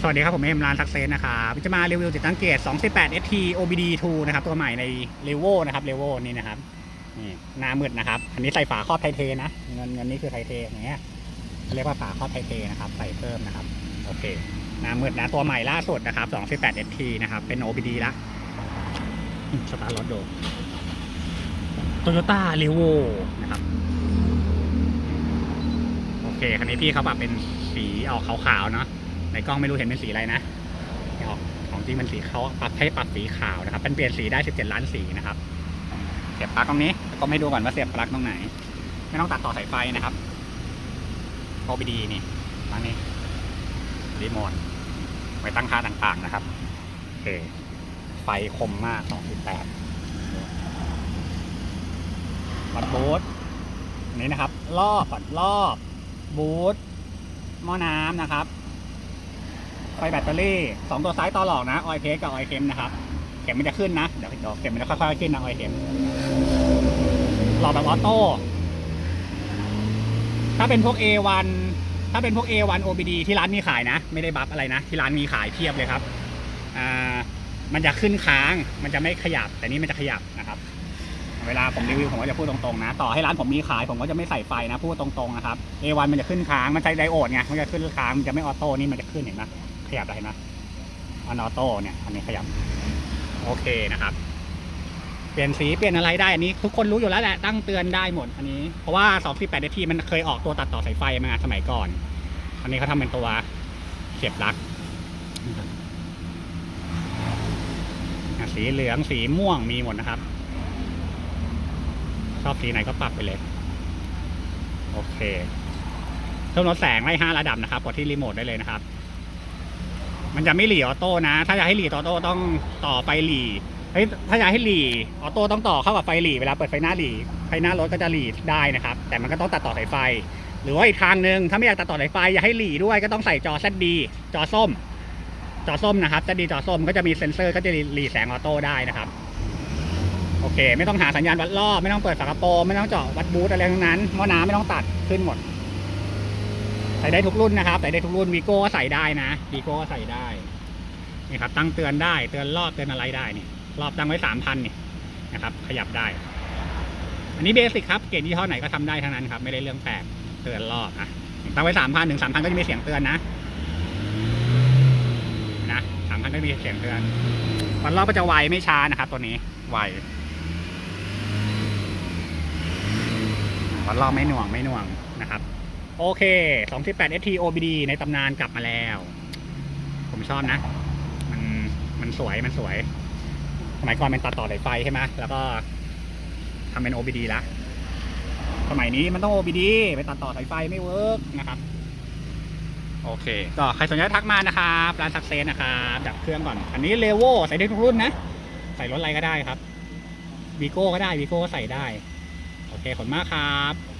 สวัสดีครับ ผมเอ็มร้านซักเซนนะครับจะมารีวิวติดตั้งเกจ218 ST OBD 2 นะครับ ตัวใหม่ใน r e v o นะครับ r e v o นี่นะครับนี่หน้ามืดนะครับ อันนี้ใส่ฝาครอบไทเทนะเงินเงินนี้คือไทเทอย่างเงี้ยเขาเรียกว่าฝาครอบไทเทนะครับ ใส่เพิ่มนะครับ โอเค หน้ามืดนะตัวใหม่ล่าสุดนะครับ218 ST นะครับ เป็น OBD ละสตาร์ทรถดู Toyota r e v o นะครับโอเคคันนี้พี่เขาปรับเป็นสีออกขาวๆเนาะ ในกล้องไม่รู้เห็นเป็นสีอะไรนะของจริงเป็นสีเขาปรับให้ปรับสีขาวนะครับเป็นเปลี่ยนสีได้ 17 ล้านสีนะครับ เสียบปลั๊กตรงนี้แล้วก็ไม่ดูก่อนว่าเสียบปลั๊กตรงไหน ไม่ต้องตัดต่อสายไฟนะครับ OBD นี่ตั้งนี้รีโมทไว้ตั้งค่าต่างๆนะครับโอเคไฟคมมาก 2.8วัดบูทอันนี้นะครับ รอบก่อนรอบบูทหม้อน้ำนะครับ ไฟแบตเตอรี่สองตัวซ้ายต่อหลอกนะ ออยเพสกับออยเข็มนะครับ เข็มมันจะขึ้นนะ เดี๋ยวเข็มมันจะค่อยๆขึ้นนะออยเข็มหลอกแบบออโต้ ถ้าเป็นพวก A1 ถ้าเป็นพวก A1 OBD ที่ร้านมีขายนะ ไม่ได้บัฟอะไรนะ ที่ร้านมีขายเพียบเลยครับ อ่า มันจะขึ้นค้าง มันจะไม่ขยับ แต่นี่มันจะขยับนะครับ เวลาผมรีวิวผมก็จะพูดตรงๆนะ ต่อให้ร้านผมมีขายผมก็จะไม่ใส่ไฟนะ พูดตรงๆนะครับ A1 มันจะขึ้นค้าง มันใช้ไดโอดไง มันจะขึ้นค้าง มันจะไม่ออโต้ นี่มันจะขึ้นเห็นไหม ขยับได้เห็นไหมออนออโต้เนี่ยอันนี้ขยับ โอเคนะครับ เปลี่ยนสีเปลี่ยนอะไรได้อันนี้ ทุกคนรู้อยู่แล้วแหละตั้งเตือนได้หมดอันนี้เพราะว่า248นาทีมันเคยออกตัวตัดต่อสายไฟมาสมัยก่อน อันนี้เขาทำเป็นตัวเสียบลักสีเหลืองสีม่วงมีหมดนะครับ ชอบสีไหนก็ปรับไปเลย โอเคเพิ่มลดแสงไล่ห้าระดับนะครับกดที่รีโมทได้เลยนะครับ มันจะไม่หลีออโต้นะ ถ้าอยากให้หลีออโต้ต้องต่อไฟหลีเฮ้ยถ้าอยากให้หลีออโต้ต้องต่อเข้ากับไฟหลีเวลาเปิดไฟหน้าหลีไฟหน้ารถก็จะหลีได้นะครับ แต่มันก็ต้องตัดต่อสายไฟ หรือว่าอีกทางหนึ่งถ้าไม่อยากตัดต่อสายไฟอยากให้หลีด้วยก็ต้องใส่จอ ZD จอส้ม จอส้มนะครับ ZD จอส้มก็จะมีเซ็นเซอร์ก็จะหลีแสงออโต้ได้นะครับโอเค ไม่ต้องหาสัญญาณวัดรอบไม่ต้องเปิดฝากระโปรงไม่ต้องเจาะวัดบูทอะไรทั้งนั้นหม้อน้ำไม่ต้องตัดขึ้นหมด ส่ได้ทุกรุ่นนะครับ ใส่ได้ทุกรุ่นวีโก้ก็ใส่ได้นะวีโก้ก็ใส่ได้นี่ครับตั้งเตือนได้เตือนรอบเตือนอะไรได้นี่รอบตั้งไว้สามพันนี่นะครับ ขยับได้ อันนี้เบสิกครับเกณฑ์ยี่ห้อไหนก็ทำได้ทั้งนั้นครับ ไม่ได้เรื่องแปลกเตือนรอบอะตั้งไว้สามพันถึงสามพันก็จะมีเสียงเตือนนะนะสามพันก็มีเสียงเตือนวันรอบก็จะไวไม่ช้านะครับ ตัวนี้ไววันรอบไม่หน่วงไม่หน่วงนะครับ โอเค218 ST OBD ในตำนานกลับมาแล้ว ผมชอบนะ มันมันสวยมันสวย สมัยก่อนเป็นตัดต่อสายไฟใช่ไหมแล้วก็ทำเป็น OBD ละสมัยนี้มันต้อง OBD ไปตัดต่อสายไฟไม่เวิร์กนะครับ โอเค ก็ใครสนใจทักมานะครับร้านซักเซนนะครับดับเครื่องก่อน อันนี้เลโวใส่ได้ทุกรุ่นนะ ใส่รถอะไรก็ได้ครับวีโก้ก็ได้วีโก้ก็ใส่ได้ โอเคขอบคุณมากครับ